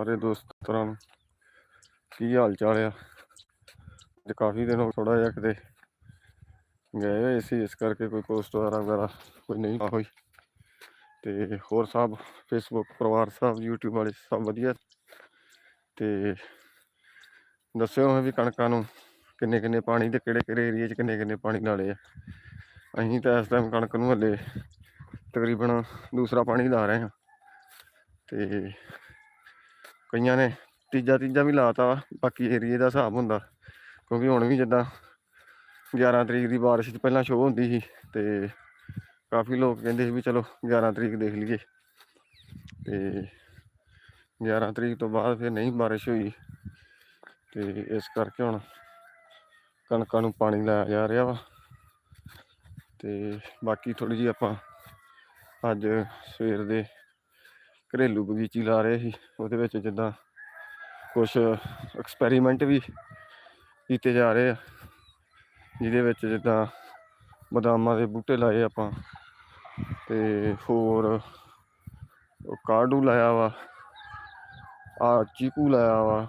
ਸਾਰੇ ਦੋਸਤਾਂ ਨੂੰ। ਕੀ ਹਾਲ ਚਾਲ ਆ? ਅੱਜ ਕਾਫੀ ਦਿਨ ਹੋ ਥੋੜਾ ਜਿਹਾ ਕਿਤੇ ਗਏ ਹੋਏ ਸੀ, ਇਸ ਕਰਕੇ ਕੋਈ ਪੋਸਟ ਵਗੈਰਾ ਵਗੈਰਾ ਕੋਈ ਨਹੀਂ ਪਾ ਹੋਈ। ਤੇ ਹੋਰ ਸਭ ਫੇਸਬੁੱਕ ਪਰਿਵਾਰ ਸਭ, YouTube ਵਾਲੇ ਸਭ ਵਧੀਆ। ਤੇ ਦੱਸਿਓ ਵੀ ਕਣਕਾਂ ਨੂੰ ਕਿੰਨੇ ਕਿੰਨੇ ਪਾਣੀ ਤੇ ਕਿਹੜੇ ਕਿਹੜੇ ਏਰੀਏ 'ਚ ਕਿੰਨੇ ਕਿੰਨੇ ਪਾਣੀ ਨਾਲੇ ਆ। ਅਸੀਂ ਤਾਂ ਇਸ ਟਾਈਮ ਕਣਕ ਨੂੰ ਹਲੇ ਤਕਰੀਬਨ ਦੂਸਰਾ ਪਾਣੀ ਲਾ ਰਹੇ ਹਾਂ। ਤੇ ਕਈਆਂ ਨੇ ਤੀਜਾ ਤੀਜਾ ਵੀ ਲਾਤਾ ਵਾ, ਬਾਕੀ ਏਰੀਏ ਦਾ ਹਿਸਾਬ ਹੁੰਦਾ। ਕਿਉਂਕਿ ਹੁਣ ਵੀ ਜਿੱਦਾਂ 11 ਤਰੀਕ ਦੀ ਬਾਰਿਸ਼ ਤੋਂ ਪਹਿਲਾਂ ਸ਼ੋਅ ਹੁੰਦੀ ਸੀ ਤੇ ਕਾਫੀ ਲੋਕ ਕਹਿੰਦੇ ਸੀ ਵੀ ਚਲੋ 11 ਤਰੀਕ ਦੇਖ ਲਈਏ। ਤੇ 11 ਤਰੀਕ ਤੋਂ ਬਾਅਦ ਫਿਰ ਨਹੀਂ ਬਾਰਿਸ਼ ਹੋਈ। ਤੇ ਇਸ ਕਰਕੇ ਹੁਣ ਕਣਕਾਂ ਨੂੰ ਪਾਣੀ ਲਾਇਆ ਜਾ ਰਿਹਾ ਵਾ। ਤੇ ਬਾਕੀ ਥੋੜੀ ਜਿਹੀ ਆਪਾਂ ਅੱਜ ਸਵੇਰ ਦੇ ਘਰੇਲੂ ਬਗੀਚੀ ਲਾ ਰਹੇ ਸੀ, ਉਹਦੇ ਵਿੱਚ ਜਿੱਦਾਂ ਕੁਝ ਐਕਸਪੈਰੀਮੈਂਟ ਵੀ ਕੀਤੇ ਜਾ ਰਹੇ ਆ, ਜਿਹਦੇ ਵਿੱਚ ਜਿੱਦਾਂ ਬਦਾਮਾਂ ਦੇ ਬੂਟੇ ਲਾਏ ਆਪਾਂ ਤੇ ਹੋਰ ਉਹ ਲਾਇਆ ਵਾ ਆ ਚੀਕੂ ਲਾਇਆ ਵਾ।